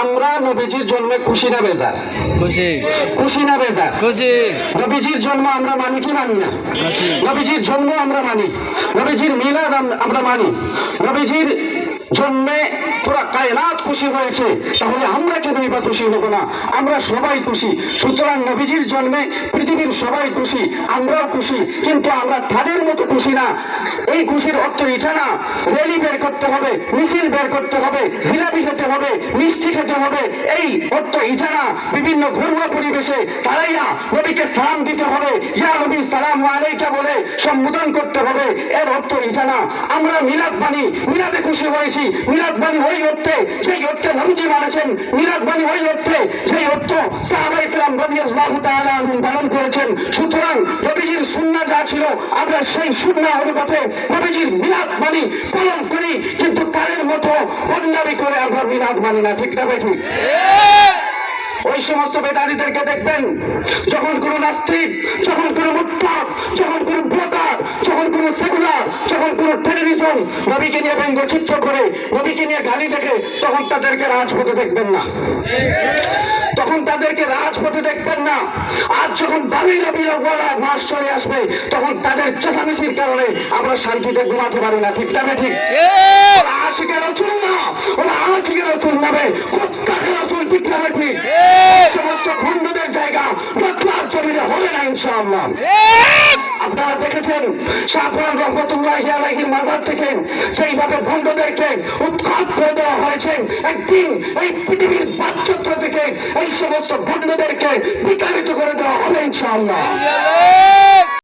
আমরা নবীজির জন্মে খুশি না বেজার? খুশি। খুশি না বেজার? খুশি। নবীজির জন্ম আমরা মানি কি মানি না? খুশি। নবীজির জন্ম আমরা মানি। নবীজির মিলাদ আম- আমরা মানি। নবীজির জন্মে পুরা কায়নাত খুশি হয়েছে, তাহলে আমরা কেন এবার খুশি হব না, আমরা সবাই খুশি। সুতরাং নবীজির জন্মে পৃথিবীর সবাই খুশি, আমরাও খুশি, কিন্তু আমরা তাদের মতো খুশি না। এই খুশির অর্থ এটা না র্যালি বের করতে হবে, মিছিল বের করতে হবে, জিলাপি খেতে হবে, মিষ্টি খেতে হবে, এই অর্থ এটা না বিভিন্ন ঘরোয়া পরিবেশে তারাইয়া নবীকে সালাম দিতে হবে, ইয়া নবী সালাম বলে সম্বোধন করতে হবে। এর অর্থ এটা না, আমরা মিলাদ বাণী মিলাদে খুশি হয়েছি। মিলাদ বাণী ওই অর্থে সেই অর্থে নবীজি মানেছেন মিলাদ বাণী ওই অর্থে সেই অর্থ পালন করেছেন। সুতরাং নবীজির সুন্না যা ছিল, আমরা সেই সুন্না অনুপাতে নবীজির মিলাদ বাণী পালন করি। কিন্তু তাদের মতো অন্যামি করে আমরা মিলাদ না, ঠিক না ঠিক? ওই সমস্ত বেদারীদেরকে দেখবেন যখন কোনো নাস্তিক যখন কোনো মুত্তাক যখন কোনো ব্লগার যখন কোনো সেকুলার যখন কোনো টেলিভিশন নবীকে নিয়ে ব্যঙ্গচিত্র করে নবীকে নিয়ে গালি দেখে তখন তাদেরকে রাজপথে দেখবেন না। তখন তাদেরকে রাজপথে দেখবেন না। আজ যখন বালি রবি মাস চলে আসবে তখন তাদের চেঁচামেচির কারণে আমরা শান্তিতে ঘুমাতে পারি না। ঠিক না ঠিক? ওরা আশিকের রসুল না ওরা আশিকের রসুল নামে রসুল ঠিক না ঠিক সমস্ত ভণ্ডদের জায়গা বদলার জমিনে হবে না ইনশাআল্লাহ। আপনারা দেখেছেন শাহপুরান রহমতুল্লাহ আলহীর মাজার থেকে যেইভাবে ভণ্ডদেরকে উৎখাত করে দেওয়া হয়েছে একদিন এই পৃথিবীর বাচ্চত্র থেকে এই সমস্ত ভণ্ডদেরকে বিতাড়িত করে দেওয়া হবে ইনশাআল্লাহ।